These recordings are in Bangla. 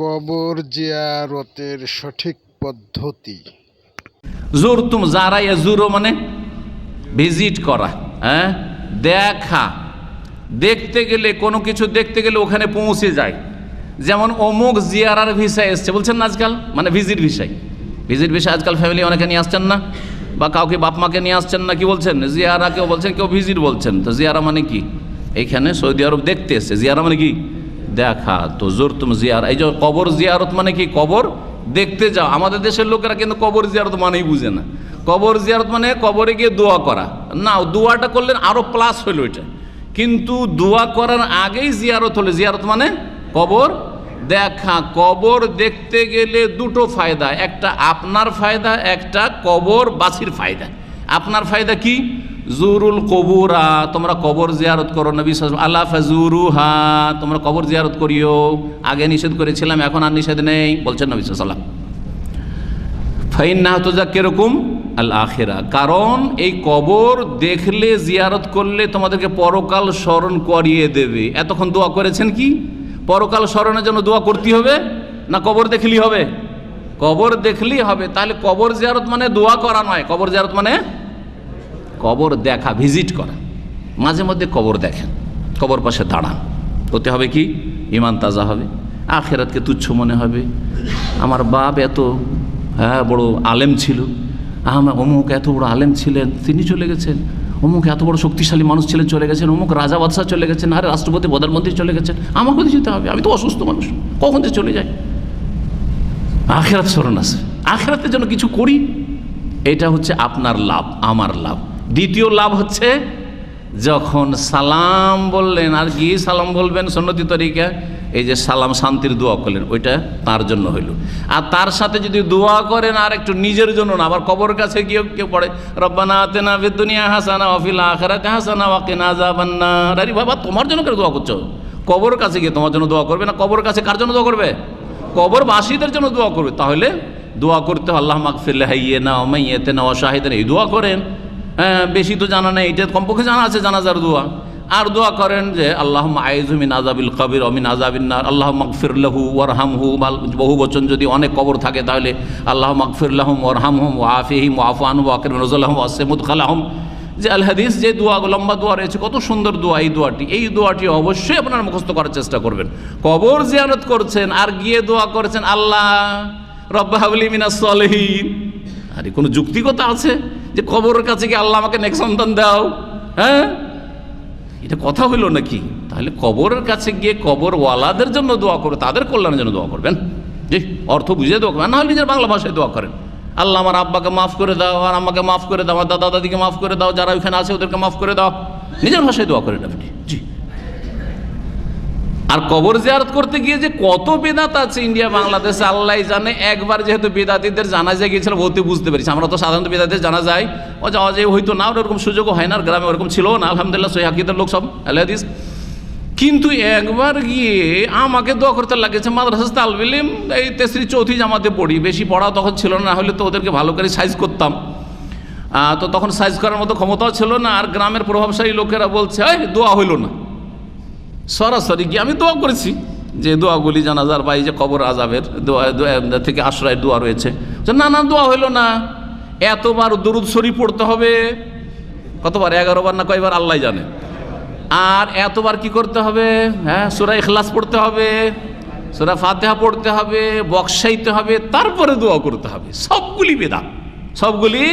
কবর জিয়ারতের সঠিক পদ্ধতি। জোরতুম যারা জুরো মানে ভিজিট করা হ্যাঁ? দেখা। দেখতে গেলে, কোনো কিছু দেখতে গেলে ওখানে পৌঁছে যায়। যেমন অমুক জিয়ারার ভিসা এসছে, বলছেন না আজকাল? মানে ভিজিট ভিসাই ভিজিট ভিসা আজকাল ফ্যামিলি অনেকে নিয়ে আসছেন না? বা কাউকে বাপ মাকে নিয়ে আসছেন না, কি বলছেন? জিয়ারা কেউ বলছেন, কেউ ভিজিট বলছেন। তো জিয়ারা মানে কি? এইখানে সৌদি আরব দেখতে এসছে। জিয়ারা মানে কি? দেখা তো জোর তুমি জিয়ার এই যে কবর জিয়ারত মানে কি কবর? দেখতে যাও। আমাদের দেশের লোকেরা কিন্তু কবর জিয়ারত মানেই বুঝে না। কবর জিয়ারত মানে কবরে গিয়ে দোয়া করা। না দোয়াটা করলেন আরও প্লাস হইল এটা। কিন্তু দোয়া করার আগেই জিয়ারত হলো। জিয়ারত মানে কবর দেখা। কবর দেখতে গেলে দুটো ফায়দা। একটা আপনার ফায়দা, একটা কবর বাসির ফায়দা। আপনার ফায়দা কি? জুরুল কবুরা, তোমরা কবর জিয়ারত করো, নবী আল্লাহ ফাজুরুহা, তোমরা কবর জিয়ারত করিও। আগে নিষেধ করেছিলাম, এখন আর নিষেধ নেই, বলছেন নবী সাল্লাম ফাইন না যা কীরকম আল আখেরা কারণ এই কবর দেখলে, জিয়ারত করলে তোমাদেরকে পরকাল স্মরণ করিয়ে দেবে। এতক্ষণ দোয়া করেছেন কি? পরকাল স্মরণের জন্য দোয়া করতে হবে, না কবর দেখলেই হবে? কবর দেখলেই হবে, তাহলে কবর জিয়ারত মানে দোয়া করা নয়। কবর জিয়ারত মানে কবর দেখা, ভিজিট করা। মাঝে মধ্যে কবর দেখেন, কবর পাশে দাঁড়ান। হতে হবে কি? ইমান তাজা হবে, আখেরাতকে তুচ্ছ মনে হবে। আমার বাপ এত হ্যাঁ বড় আলেম ছিল। আমার অমুক এত বড় আলেম ছিলেন, তিনি চলে গেছেন। অমুক এত বড় শক্তিশালী মানুষ ছিলেন, চলে গেছেন। অমুক রাজা বাদশাহ চলে গেছেন, আরে রাষ্ট্রপতি, প্রধানমন্ত্রী চলে গেছেন। আমাকে যেতে হবে, আমি তো অসুস্থ মানুষ। কখন যে চলে যায়? আখেরাত স্মরণ আছে। আখেরাতের জন্য কিছু করি, এটা হচ্ছে আপনার লাভ, আমার লাভ। দ্বিতীয় লাভ হচ্ছে যখন সালাম বললেন, আর কি সালাম বলবেন সন্নতি তরিকা? এই যে সালাম শান্তির দোয়া করলেন, ওইটা তার জন্য হইল। আর তার সাথে যদি দোয়া করেন, আর একটু নিজের জন্য না, আবার কবর কাছে গিয়ে কেউ পড়ে, রব্বানা আতেনা ফিদ দুনিয়া হাসানা অফিল আখরাতে হাসানা ওয়াকিনা যাবান্না আরে বাবা, তোমার জন্য কেন দোয়া করছ? কবর কাছে গিয়ে তোমার জন্য দোয়া করবে না? কবর কাছে কার জন্য দোয়া করবে? কবর কবরবাসীদের জন্য দোয়া করবে। তাহলে দোয়া করতে আল্লাহ মাকফিল্লা হাইয়ে না মাইয়েতে না অশাহিদের এই দোয়া করেন। বেশি তো জানা নেই। এটা কমপক্ষে জানা আছে জানাজার দোয়া। আর দোয়া করেন যে আল্লাহ আইজুমিন আজাবিল কবির অমিন আজাবিন আল্লাহ মাকফিরলাহু ওয়ারহামহু। বহু বচন যদি অনেক কবর থাকে তাহলে আল্লাহ মাকফিরলাহম ওয়ারহামহম ও আফিহিম ও আফান ও আকির নজুল্লাহম ওয়াসেমুদ খালাহম যে আল হাদিস, যে দোয়া, লম্বা দোয়া রয়েছে, কত সুন্দর দোয়া এই দোয়াটি। এই দোয়াটি অবশ্যই আপনারা মুখস্থ করার চেষ্টা করবেন। কবর জিয়ারত করছেন, আর গিয়ে দোয়া করেছেন, আল্লাহ, রব্বা হাবলি মিনাস আরে কোনো যুক্তিকতা আছে যে কবরের কাছে গিয়ে আল্লাহ আমাকে নেক সন্তান দাও? হ্যাঁ? এটা কথা হইল নাকি? তাহলে কবরের কাছে গিয়ে কবর ওয়ালাদের জন্য দোয়া করবে তাদের কল্যাণের জন্য দোয়া করবেন। জি, অর্থ বুঝে দোয়া করবেন। নাহলে নিজের বাংলা ভাষায় দোয়া করেন। আল্লাহ আমার আব্বাকে মাফ করে দাও আর আমাকে মাফ করে দাও, আমার দাদা দাদিকে মাফ করে দাও, যারা ওইখানে আছে ওদেরকে মাফ করে দাও। নিজের ভাষায় দোয়া করেন আপনি। জি। আর কবর জিয়ারত করতে গিয়ে যে কত বেদাত আছে ইন্ডিয়া, বাংলাদেশে, আল্লাহ জানে, একবার যেহেতু বেদাতিদের জানা যায় গিয়েছিল বলতে বুঝতে পেরেছি। আমরা তো সাধারণত বেদাতির জানা যায় ও যাওয়া যায় হয়তো না ওরকম সুযোগও হয় না গ্রামে ওরকম ছিল না। আলহামদুলিল্লাহ সৈহাকিদের লোক সব, আল্লাহ কিন্তু একবার গিয়ে আমাকে দোয়া করতে লাগেছে মাদ্রাসা তালবিলিম, এই তেসরি চৌথি জামাতে পড়ি। বেশি পড়া তখন ছিল না হলে তো ওদেরকে ভালো করে সাইজ করতাম। তো তখন সাইজ করার মতো ক্ষমতাও ছিল না, আর গ্রামের প্রভাবশালী লোকেরা বলছে দোয়া হইল না। সরাসরি গিয়ে আমি দোয়া করেছি যে দোয়াগুলি জানাজার এই যে কবর আজাবের দোয়া থেকে আশ্রয়ের দোয়া রয়েছে। যে না না, দোয়া হইল না। এতবার দরুদ শরীফ পড়তে হবে। কতবার? এগারো বার না কয়বার? আল্লাহ জানে। আর এতবার কি করতে হবে? হ্যাঁ সুরা ইখলাস পড়তে হবে, সুরা ফাতেহা পড়তে হবে বক্সাইতে হবে, তারপরে দোয়া করতে হবে। সবগুলি বেদাত। সবগুলি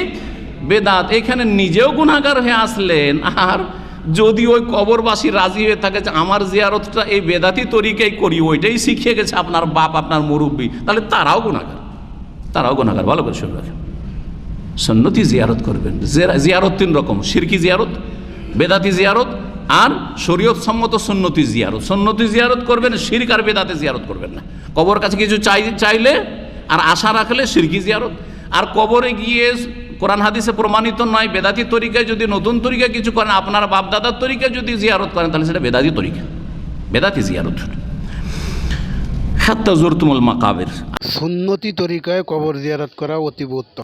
বেদাত। এখানে নিজেও গুণাগার হয়ে আসলেন, আর যদি ওই কবরবাসী রাজি হয়ে থাকে যে আমার জিয়ারতটা এই বেদাতি তরিকাই করি, ওইটাই শিখিয়ে গেছে আপনার বাপ, আপনার মুরব্বী, তাহলে তারাও গুণাগার তারাও গুণাগার ভালো করে শুনে রাখেন। সন্নতি জিয়ারত করবেন। জিয়ারত তিন রকম সিরকি জিয়ারত, বেদাতি জিয়ারত আর শরীয়ত সম্মত সন্নতি জিয়ারত। সন্নতি জিয়ারত করবেন, শিরক আর বেদাতে জিয়ারত করবেন না। কবর কাছে কিছু চাই চাইলে আর আশা রাখলে সিরকি জিয়ারত। আর কবরে গিয়ে কোরআন হাদিসে প্রমাণিত নয়, বেদাতি তরিকায় যদি, নতুন তরিকা কিছু করেন, আপনার বাপদাদার তরিকা যদি জিয়ারত করেন, তাহলে সেটা বেদাতি তরিকা। বেদাতি জিয়ারত। হাত্তা জোরতুমুল মাকাবের। সুন্নতি তরিকায় কবর জিয়ারত করা অতীব উত্তম।